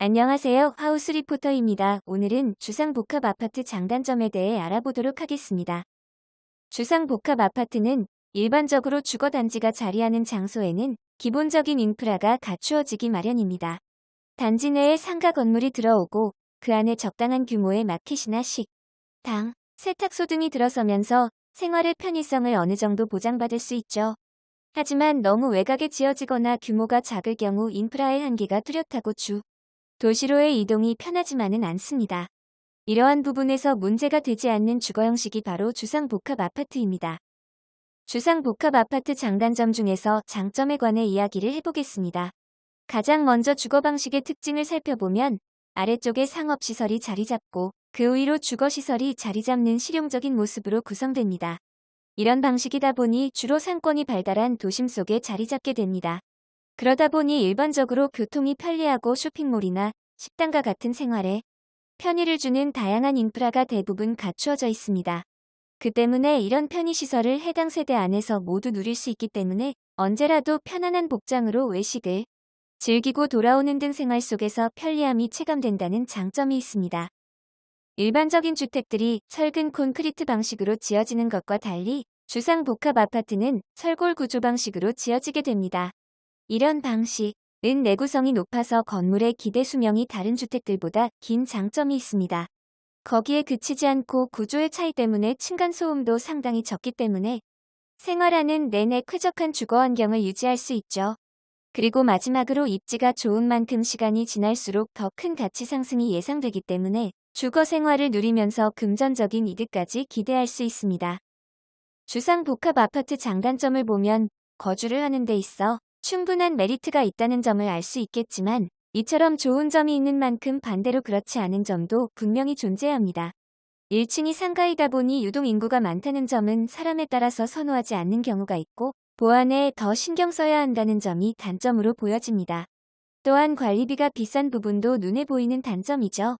안녕하세요. 하우스 리포터입니다. 오늘은 주상복합 아파트 장단점에 대해 알아보도록 하겠습니다. 주상복합 아파트는 일반적으로 주거단지가 자리하는 장소에는 기본적인 인프라가 갖추어지기 마련입니다. 단지 내에 상가 건물이 들어오고 그 안에 적당한 규모의 마켓이나 식, 당, 세탁소 등이 들어서면서 생활의 편의성을 어느 정도 보장받을 수 있죠. 하지만 너무 외곽에 지어지거나 규모가 작을 경우 인프라의 한계가 뚜렷하고 주, 도시로의 이동이 편하지만은 않습니다. 이러한 부분에서 문제가 되지 않는 주거 형식이 바로 주상복합 아파트입니다. 주상복합 아파트 장단점 중에서 장점에 관해 이야기를 해보겠습니다. 가장 먼저 주거 방식의 특징을 살펴보면 아래쪽에 상업시설이 자리 잡고 그 위로 주거시설이 자리 잡는 실용적인 모습으로 구성됩니다. 이런 방식이다 보니 주로 상권이 발달한 도심 속에 자리 잡게 됩니다. 그러다 보니 일반적으로 교통이 편리하고 쇼핑몰이나 식당과 같은 생활에 편의를 주는 다양한 인프라가 대부분 갖추어져 있습니다. 그 때문에 이런 편의시설을 해당 세대 안에서 모두 누릴 수 있기 때문에 언제라도 편안한 복장으로 외식을 즐기고 돌아오는 등 생활 속에서 편리함이 체감된다는 장점이 있습니다. 일반적인 주택들이 철근 콘크리트 방식으로 지어지는 것과 달리 주상 복합 아파트는 철골 구조 방식으로 지어지게 됩니다. 이런 방식은 내구성이 높아서 건물의 기대 수명이 다른 주택들보다 긴 장점이 있습니다. 거기에 그치지 않고 구조의 차이 때문에 층간 소음도 상당히 적기 때문에 생활하는 내내 쾌적한 주거 환경을 유지할 수 있죠. 그리고 마지막으로 입지가 좋은 만큼 시간이 지날수록 더 큰 가치 상승이 예상되기 때문에 주거 생활을 누리면서 금전적인 이득까지 기대할 수 있습니다. 주상 복합 아파트 장단점을 보면 거주를 하는 데 있어 충분한 메리트가 있다는 점을 알 수 있겠지만 이처럼 좋은 점이 있는 만큼 반대로 그렇지 않은 점도 분명히 존재합니다. 1층이 상가이다 보니 유동 인구가 많다는 점은 사람에 따라서 선호하지 않는 경우가 있고 보안에 더 신경 써야 한다는 점이 단점으로 보여집니다. 또한 관리비가 비싼 부분도 눈에 보이는 단점이죠.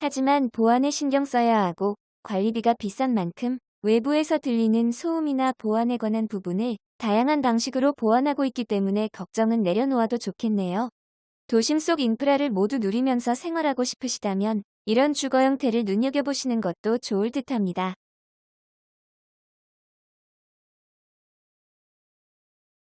하지만 보안에 신경 써야 하고 관리비가 비싼 만큼 외부에서 들리는 소음이나 보안에 관한 부분을 다양한 방식으로 보완하고 있기 때문에 걱정은 내려놓아도 좋겠네요. 도심 속 인프라를 모두 누리면서 생활하고 싶으시다면 이런 주거 형태를 눈여겨보시는 것도 좋을 듯합니다.